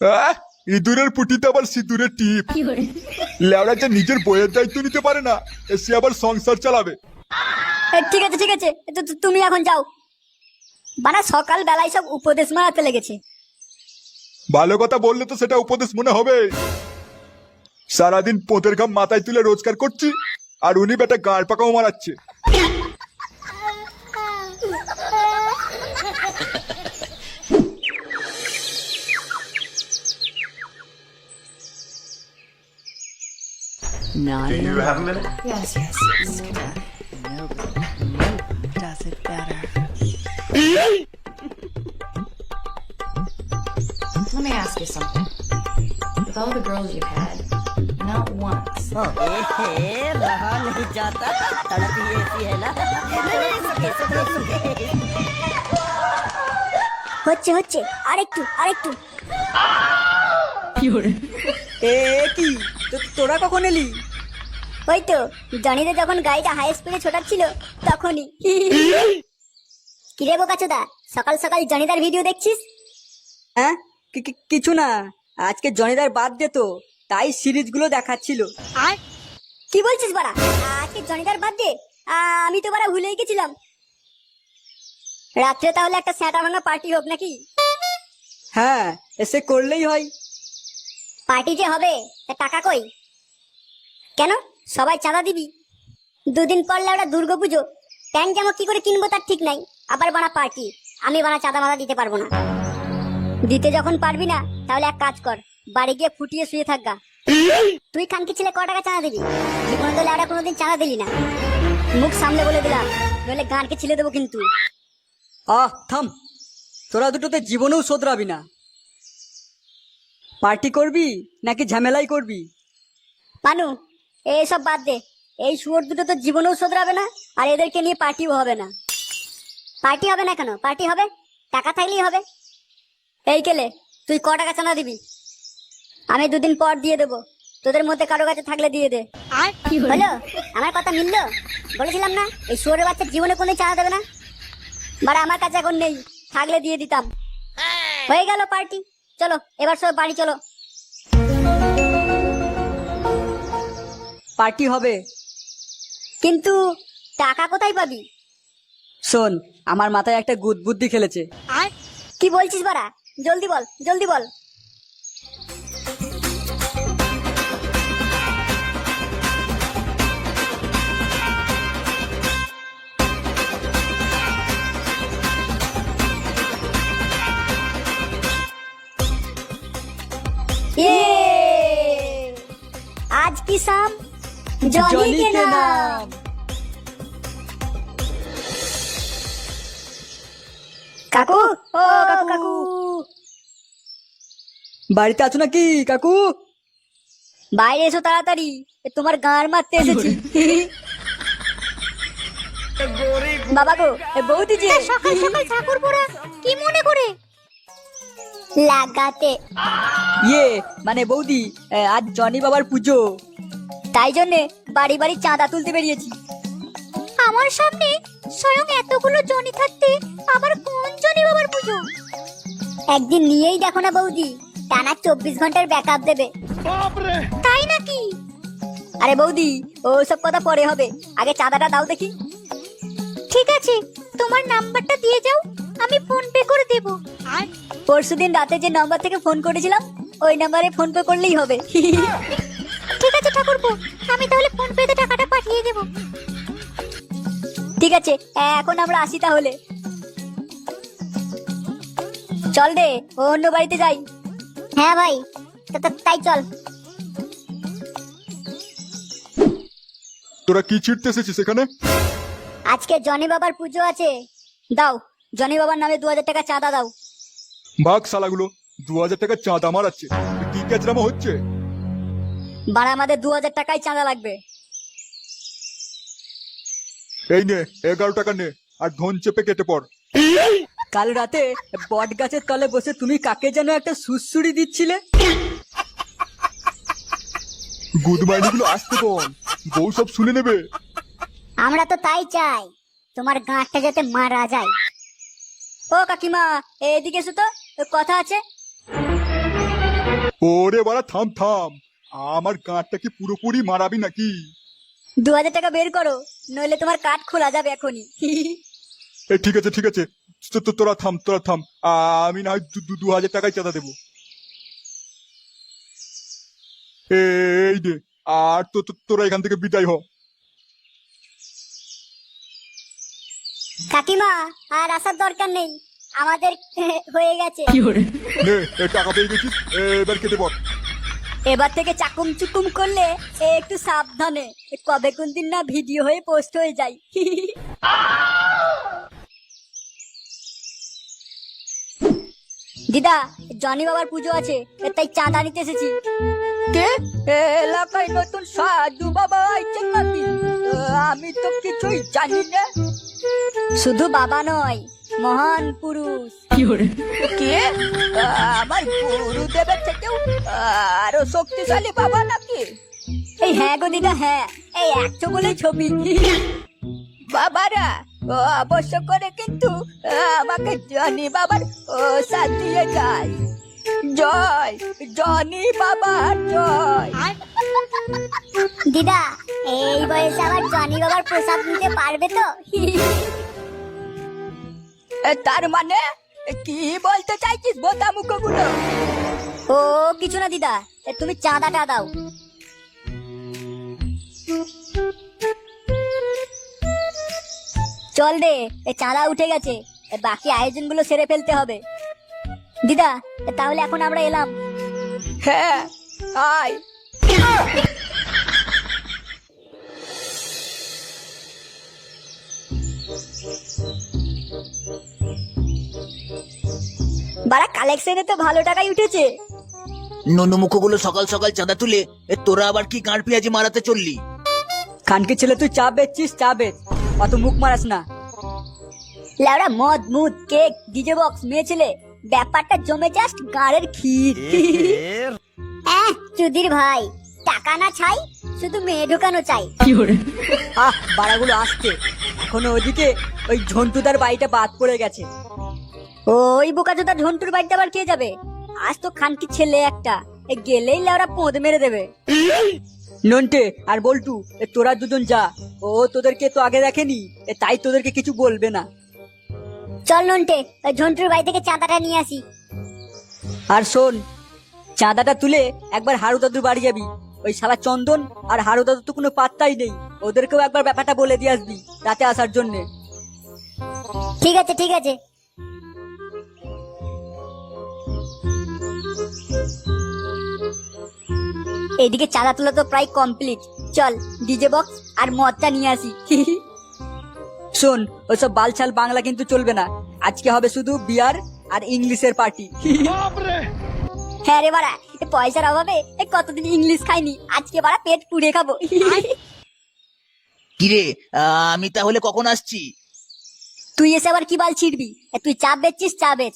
আহ, ইঁদুরের পুটিতে আবার সিঁদুরের টিপ। লেওড়া যে নিজের বইয়ের দায়িত্ব নিতে পারে না সে আবার সংসার চালাবে। এ, ঠিক আছে ঠিক আছে তো- তো- তুমি এখন যাও। বানা সকাল বেলায় সব উপদেশ মারাতে লেগেছে। ভালো কথা বললে তো সেটা উপদেশ মনে হবে। সারাদিন পোতের ঘাম মাথায় তুলে রোজগার করছি আর উনি বেটা গাঁড় পাকাও মারাচ্ছে। Do you have a minute? Yes, yes. yes. Does it better. Let me ask you something. With all the girls you've had, not once. Oh. হচ্ছে হচ্ছে আরেকটু আরেকটু কি তোরা কখন এলি ওই তো জনিতে যখন গাড়িটা হাই স্পিডে ছোটাচ্ছিল তখনই। কিরে বোকাচোদা সকাল সকাল জনিদার ভিডিও দেখছিস? হ্যাঁ? কিছু না। আজকে জনিদার বাদ দে তো তাই সিরিজগুলো দেখাচ্ছিল। আর? কি বলছিস বাড়া? আজকে জনিদার বাদ দে আমি তো বাড়া ভুলেই গেছিলাম। রাত্রে তাহলে একটা স্যাঁটা ভাঙা পার্টি হোক নাকি? হ্যাঁ এসে করলেই হয়। পার্টি যে হবে টাকা কই? কেন? সবাই চাঁদা দিবি। দুদিন পর ওরা দুর্গা পুজো। প্যান্ট জামা কি করে কিনবো তার ঠিক নাই। আবার বানা পার্টি। আমি বানা চাঁদা মাদা দিতে পারব না। দিতে যখন পারবি না তাহলে এক কাজ কর। বাড়ি গিয়ে ফুটিয়ে শুয়ে থাকগা তুই খানকি ছেলে ক টাকা চাঁদা দিবি? জীবনে তো লেওড়া কোনোদিন চাঁদা দিলি না। মুখ সামনে বলে দিলাম নইলে গানকে ছিলে দেবো কিন্তু। আহ থাম। তোরা দুটোতে জীবনেও শোধরাবি না। পার্টি করবি নাকি ঝামেলাই করবি? পানু এইসব বাদ দে। এই শুয়োর দুটো তো জীবনেও শোধরাবে না আর এদেরকে নিয়ে পার্টিও হবে না। পার্টি হবে না কেন? পার্টি হবে? টাকা থাকলেই হবে। এই কেলে তুই ক টাকা চাঁদা দিবি? আমি দুদিন পর দিয়ে দেবো। তোদের মধ্যে কারও কাছে থাকলে দিয়ে দে। আর কি হলো? আমার কথা মিললো? বলেছিলাম না এই শুয়োরের বাচ্চা জীবনে কোনো চাঁদা দেবে না? বাড়া আমার কাছে এখন নেই। থাকলে দিয়ে দিতাম। হয়ে গেল পার্টি। চলো এবার সব বাড়ি চলো। পার্টি হবে কিন্তু টাকা কোথায় পাবি শোন আমার মাথায় একটা গুদ বুদ্ধি খেলেছে আর কি বলছিস বাড়া জলদি বল জলদি বল ये! आज की शाम জলিকে নাম কাকু? ও কাকু কাকু বাড়িতে আছো নাকি কাকু? বাইরে এসো তাড়াতাড়ি। তোমার গান মারতে এসেছি। বাবা গো বৌদি যে সকাল সকাল ঠাকুর পোড়া কি মনে করে? লাগাতে। ইয়ে মানে বৌদি আজ জনি বাবার পুজো। তাই জন্যে বাড়ি বাড়ি চাঁদা তুলতে বেরিয়েছি। আমার সামনে স্বয়ং এতগুলো জনি থাকতে আবার কোন জনি বাবার পুজো? একদিন নিয়েই দেখো না বৌদি টানা চব্বিশ ঘণ্টার ব্যাকআপ দেবে। তাই নাকি? আরে বৌদি ও সব কথা পরে হবে। আগে চাঁদাটা দাও দেখি। ঠিক আছে তোমার নাম্বারটা দিয়ে যাও আমি ফোন পে করে দেব। আর? পরশুদিন রাতে যে নাম্বার থেকে ফোন করেছিলাম ওই নাম্বারে ফোন পে করলেই হবে। আছে ঠাকুরপো আমি তাহলে ফোন পেতে টাকাটা পাঠিয়ে দেব। ঠিক আছে এখন আমরা আসি তাহলে। চল রে অন্য বাড়িতে যাই। হ্যাঁ ভাই তাই চল। তোরা কি ছিটতে এসেছিস এখানে? আজকে জনি বাবার পুজো আছে। দাও জনি বাবার নামে দু হাজার টাকা চাঁদা দাও। ভাগ শালাগুলো দু হাজার টাকা চাঁদা মারাচ্ছে কি ক্যাচরামা হচ্ছে? বাড়া আমাদের দু হাজার টাকাই চাঁদা লাগবে। এই নে এগারো টাকা নে আর ধন চেপে কেটে পড়। কাল রাতে বট গাছের তলে বসে তুমি কাকে যেন একটা সুসুড়ি দিচ্ছিলে? গুড মাইনিগুলো আসতে বল বউ সব শুনে নেবে। আমরা তো তাই চাই তোমার গাঁটটা যাতে মারা যায়। ও কাকিমা এদিকে এসো তো কথা আছে। ওরে বাড়া থাম থাম। আমার গাঁটটা কি পুরোপুরি মারাবি নাকি? দু হাজার টাকা বের করো নইলে তোমার কাঠ খোলা যাবে এখনই। এ ঠিক আছে ঠিক আছে। তো- তো- তোরা থাম তোরা থাম। আ- আমি না হয় দু- দু- দু হাজার টাকায় চাঁদা দেবো। এই নে আর তো তো- তোরা এখান থেকে বিদায় হ। কাকিমা আর আসার দরকার নেই। আমাদের হয়ে গেছে। নে এ টাকা পেয়ে গেছিস। এবার কেটে পড় এবার থেকে চাকুম চুকুম করলে এ একটু সাবধানে। কবে কোন দিন না ভিডিও হয়ে পোস্ট হয়ে যায়। দিদা জনি বাবার পুজো আছে তাই চাঁদা নিতে এসেছি। কে? এলাকায় নতুন সাধু বাবা আইছেন নাকি? আমি তো কিছুই জানি না। শুধু বাবা নয় মহান পুরুষ। কে আমার গুরুদেবের থেকেও আরও শক্তিশালী বাবা নাকি? এই হ্যাঁ গো দিদা হ্যাঁ। এই একশো বলে ছবি। বাবারা ও অবশ্য করে কিন্তু আমাকে জনি বাবার প্রসাদ দিয়ে যায়। জয় জনি বাবার জয়। দিদা এই বয়সে আবার জনি বাবার প্রসাদ নিতে পারবে তো? তার মানে? কি বলতে চাইছিস বোতা মুখগুলো ও কিছু না দিদা। এ, তুমি চাঁদাটা দাও। চল রে এ চাঁদা উঠে গেছে। বাকি আয়োজনগুলো সেরে ফেলতে হবে। দিদা তাহলে এখন আমরা এলাম। হ্যাঁ আয়। বারা কালেকশনে তো ভালো টাকাই উঠেছে। ননুমুখগুলো সকাল সকাল চাঁদা তুলে এ তোরা আবার কি গাঁড় পেঁয়াজি মারাতে চললি? খানকে ছেলে তুই চা বেচছিস? চা বেচ। অত মুখ মারাস না। লেওড়া মদ মুদ কেক ডিজে বক্স মেয়ে ছেলে ব্যাপারটা জমে জাস্ট গাড়ের ক্ষীর। এহ, চুদির ভাই টাকা না চাই শুধু মেয়ে ঢোকানো চাই। আহ বাড়াগুলো আসছে। এখনও ওইদিকে ওই ঝন্টুদার বাড়িটা বাদ পড়ে গেছে। ওই বোকাচোদা ঝন্টুর বাড়িতে আবার কে যাবে? আজ তো খানকি ছেলে একটা। এ গেলেই লেওরা পোঁদ মেরে দেবে। নন্টে আর বল্টু এ তোরা দুজন যা। ও তোদেরকে তো আগে দেখেনি। এ তাই তোদেরকে কিছু বলবে না। চল নন্টে ওই ঝন্টুর বাড়ি থেকে চাঁদাটা নিয়ে আসি। আর শোন চাঁদাটা তুলে একবার হারু দাদুর বাড়ি যাবি। ওই শালা চন্দন আর হারু দাদু তো কোনো পাত্তাই নেই। ওদেরকেও একবার ব্যাপারটা বলে দিয়ে আসবি রাতে আসার জন্যে। ঠিক আছে ঠিক আছে। এইদিকে চাঁদা তোলা তো প্রায় কমপ্লিট চল ডিজে বক্স আর মদটা নিয়ে আসি। শোন ওইসব বালছাল বাংলা কিন্তু চলবে না। আজকে হবে শুধু বিয়ার আর ইংলিশের পার্টি। হ্যাঁ রে বাড়া পয়সার অভাবে কতদিন ইংলিশ খাইনি আজকে বাড়া পেট পুড়ে খাব। কিরে আহ, আমি তাহলে কখন আসছি? তুই এসে আবার কি বাল ছিড়বি তুই চাপ বেচছিস চা বেচ।